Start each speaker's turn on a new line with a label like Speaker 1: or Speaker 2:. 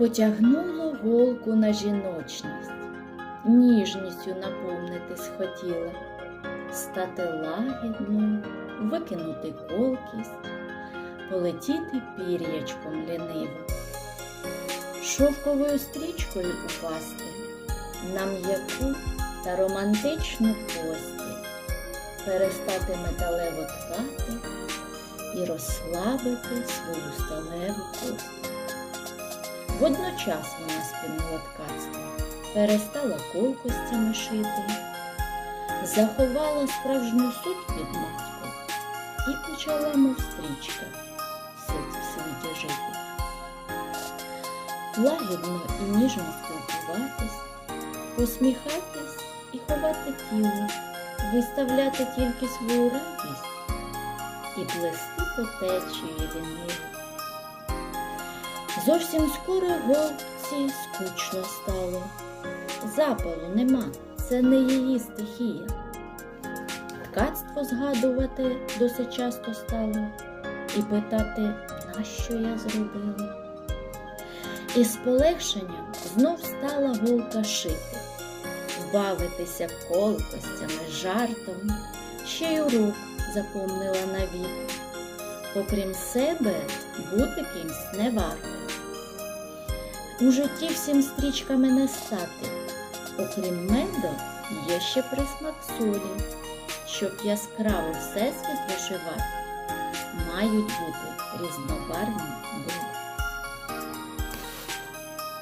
Speaker 1: Потягнуло голку на жіночність, ніжністю наповнитись хотіла, стати лагідною, викинути колкість, полетіти пір'ячком ліниво, шовковою стрічкою упасти на м'яку та романтичну пості, перестати металево ткати і розслабити свою сталеву кость. Водночас вона спинила ткацтво, перестала колкостями шити, заховала справжню суть під маску і почала, мов стрічка, сить в світі жити. Лагідно і ніжно спілкуватись, посміхатись і ховати тіло, виставляти тільки свою радість і плести по течії ліниво. Зовсім скоро голці скучно стало. Запалу нема, це не її стихія. Ткацтво згадувати досить часто стало і питати, нащо я зробила. І з полегшенням знов стала голка шити, бавитися колкостями, жартом, ще й урок запомнила навік. Окрім себе, бути кимсь не варто. У житті всім стрічками не стати. Окрім меду, є ще присмак солі. Щоб яскраво всесвіт вишивати, мають бути різнобарвні.